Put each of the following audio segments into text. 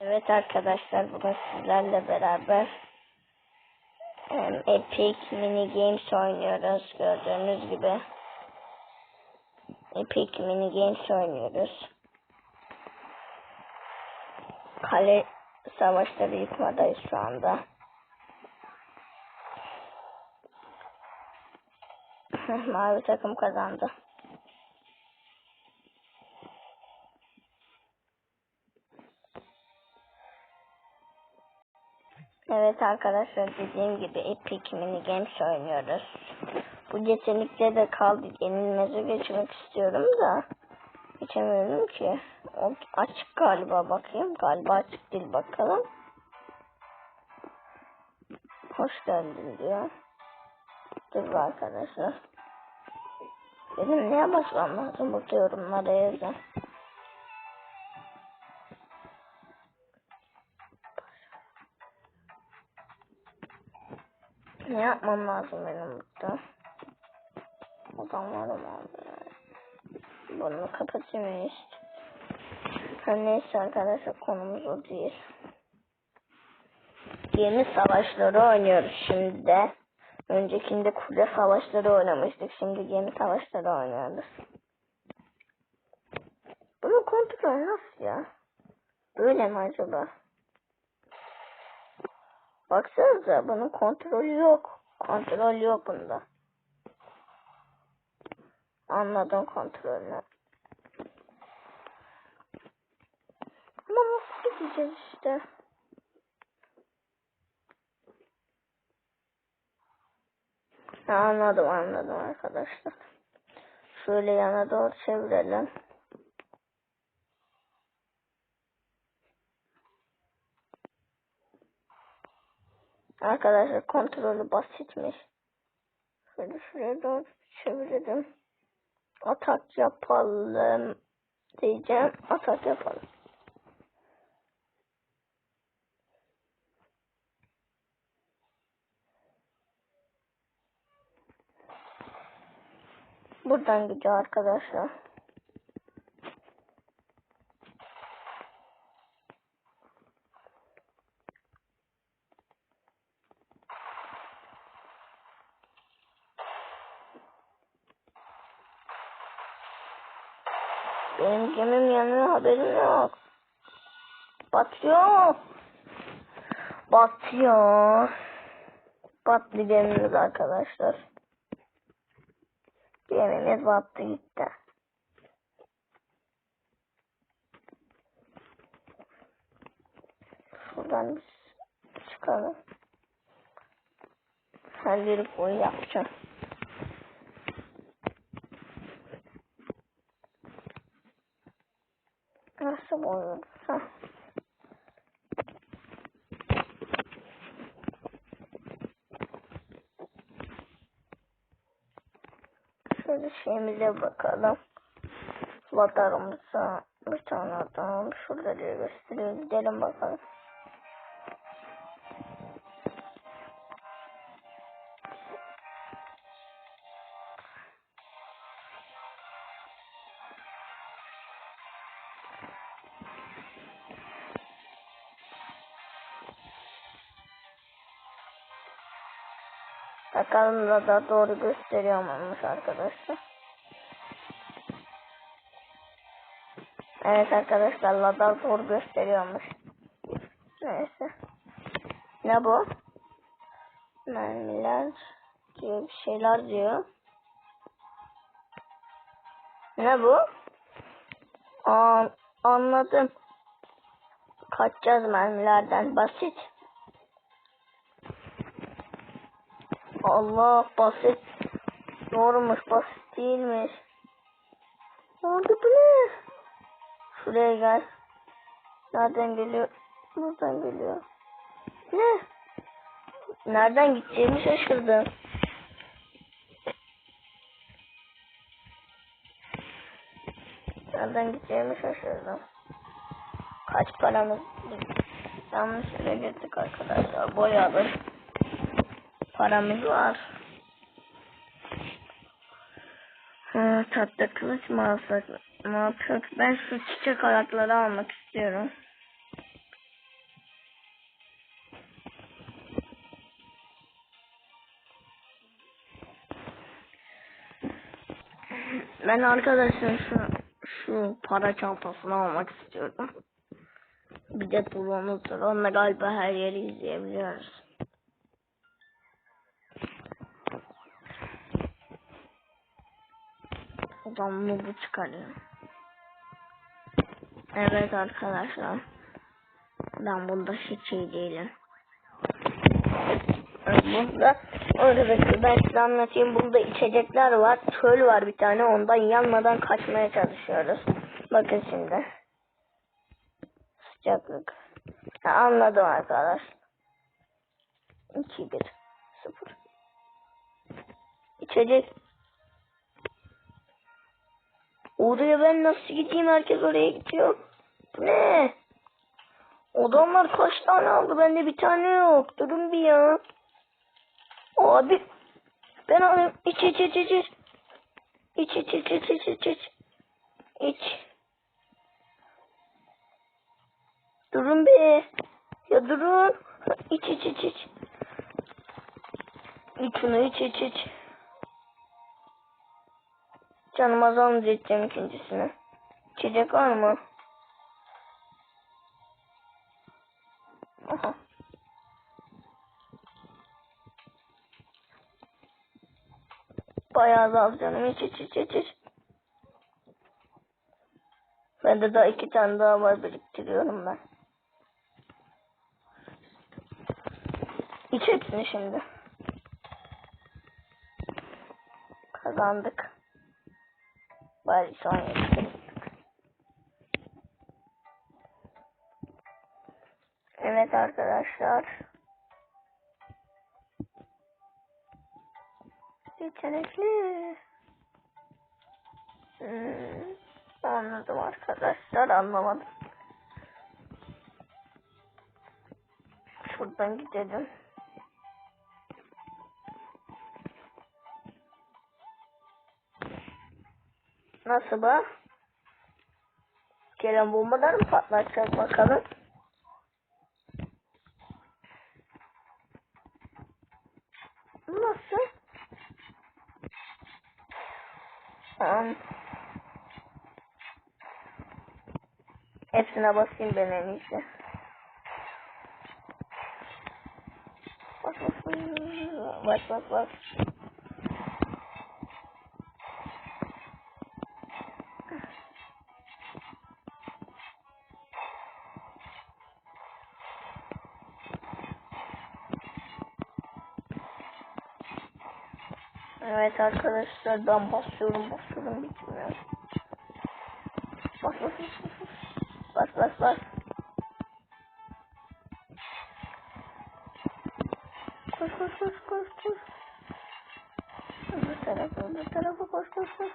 Evet arkadaşlar bugün sizlerle beraber em, Epic Mini Games oynuyoruz. Gördüğünüz gibi Epic Mini Games oynuyoruz. Kale savaşları yıkmadayız şu anda. Mavi takım kazandı. Evet arkadaşlar dediğim gibi Epic Mini Games oynuyoruz. Bu yetenekte de kaldı. Yenilmeze geçmek istiyorum da. Geçemiyorum ki. O açık galiba bakayım. Galiba açık değil bakalım. Hoş geldin diyor. Dur arkadaşlar. Benim neye basmam lazım? Burada yorumlara. Yapmam lazım benim burada? Adamlarım abi. Bunu kapatayım işte. Her neyse arkadaşlar konumuz o değil. Yeni savaşları oynuyoruz şimdi de. Öncekinde kule savaşları oynamıştık. Şimdi yeni savaşları oynuyoruz. Bunun kontrolü nasıl ya? Böyle mi acaba? Baksanıza bunun kontrolü yok. Kontrol yok bunda. Anladım kontrolünü. Ama nasıl gideceğiz işte? Anladım anladım arkadaşlar. Şöyle yana doğru çevirelim. Arkadaşlar kontrolü basitmiş. Şöyle şuraya doğru çevirelim. Atak yapalım diyeceğim. Atak yapalım. Buradan gidiyor arkadaşlar. Benim gemim yanıyor haberim yok. Batıyor. Batıyor. Battı gemimiz arkadaşlar. Gemimiz battı gitti. Şuradan çıkalım. Her yeri boyu yapacağım. Nasıl olur? Heh. Şöyle şeyimize bakalım. Vatarımıza bir tane adam şurada diye gösteriyor. Gidelim bakalım. Bakalım da da doğru gösteriyor muymuş arkadaşlar. Evet arkadaşlar Lada doğru gösteriyormuş. Neyse. Ne bu? Mermiler diyor bir şeyler diyor. Ne bu? Aa, anladım. Kaçacağız mermilerden basit. Allah basit. Doğrumuş basit değilmiş. Oldu bu ne? Şuraya gel. Nereden geliyor? Buradan geliyor. Ne? Nereden gideceğimi şaşırdım. Nereden gideceğimi şaşırdım. Kaç paramız yanlış yere gittik arkadaşlar. Boyalı Paramız var. Ha, tatlı kılıç mı alsak? Ne yapıyoruz? Ben şu çiçek ayakları almak istiyorum. Ben arkadaşlar şu şu para çantasını almak istiyorum. Bir de pulumuz var. Onunla galiba her yeri izleyebiliyoruz. Adam bu çıkarıyor. Evet arkadaşlar. Ben bunda hiç iyi değilim. Burada arkadaşlar ben size anlatayım. Burada içecekler var. Çöl var bir tane. Ondan yanmadan kaçmaya çalışıyoruz. Bakın şimdi. Sıcaklık. Ha, anladım arkadaş. 2 1 0 İçecek. Oraya ben nasıl gideyim? Herkes oraya gidiyor. Ne? Adamlar kaç tane aldı? Bende bir tane yok. Durun bir ya. Abi. Ben alayım. İç iç iç iç iç. İç iç iç iç iç iç iç. İç. Durun be. Ya durun. İç iç iç iç. İç şunu iç iç iç. Canım azalınca içeceğim ikincisini. İçecek var mı? Aha. Bayağı azaldı canım. İç iç iç iç iç. Bende daha iki tane daha var biriktiriyorum ben. İç hepsini şimdi. Kazandık. Bari son yetiştirdik. Evet arkadaşlar. Yetenekli. Hmm, anladım arkadaşlar anlamadım. Şuradan gidelim. Bu? Gelen bombalar mı patlatacak bakalım. Nasıl? Tamam. Hepsine basayım ben en iyisi. Bas bas bas. Bas bas bas. Evet arkadaşlar ben basıyorum basıyorum bitmiyor. Bas bas bas bas bas bas. Koş koş koş koş koş. Öbür tarafa öbür tarafa koş koş koş.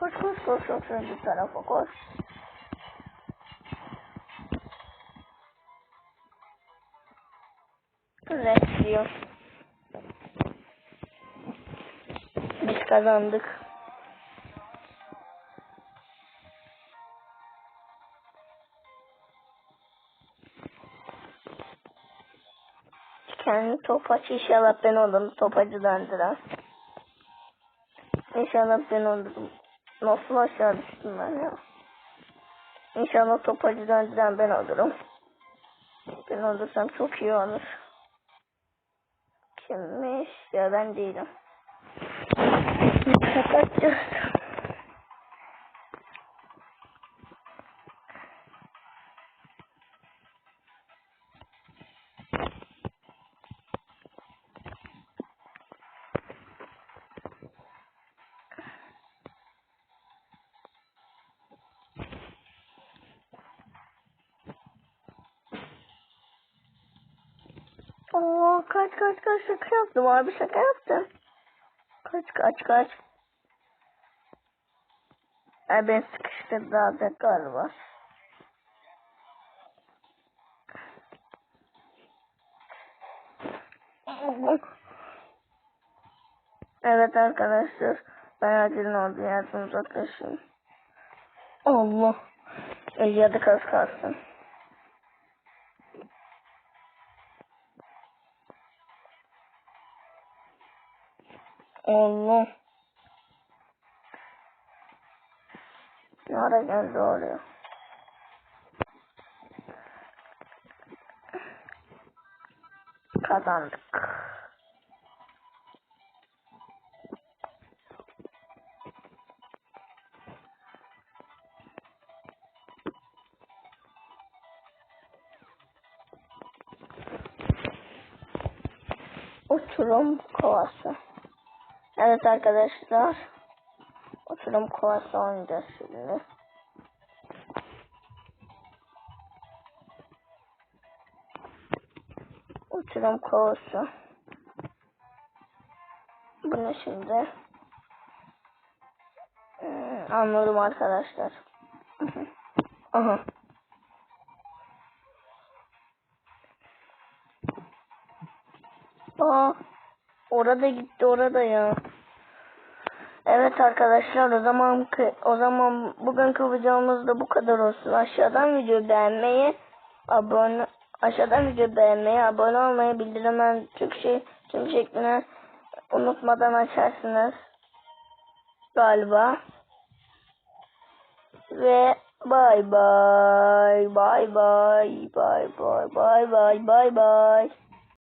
Koş koş koş koş öbür tarafa koş. Güzel diyor. Biz kazandık. Kendi topaç inşallah ben olurum topacı döndüren. İnşallah ben olurum. Nasıl aşağı düştüm ben ya. İnşallah topacı döndüren ben olurum. Ben olursam çok iyi olur. Kimmiş? Ya ben değilim. Kapatacağız. Oo kaç kaç kaç şaka yaptım abi şaka yaptım. Kaç kaç kaç. Ay ben sıkıştırdı alacak galiba. Evet arkadaşlar ben acilin olduğu yerden uzaklaşayım. Allah. Elyada kas kalsın. Allah. Ne ara geldi oraya? Kazandık. Uçurum kovası. Evet arkadaşlar. Uçurum kovası oynayacağız şimdi. Uçurum kovası. Bu ne şimdi? Hmm, anladım arkadaşlar. Aha. Aa, orada gitti orada ya. Evet arkadaşlar o zaman o zaman bugünkü videomuz da bu kadar olsun. Aşağıdan video beğenmeyi, abone aşağıdan video beğenmeyi, abone olmayı, bildirimler tüm şey tüm şekline unutmadan açarsınız. Galiba. Ve bay bay bay bay bay bay bay bay bay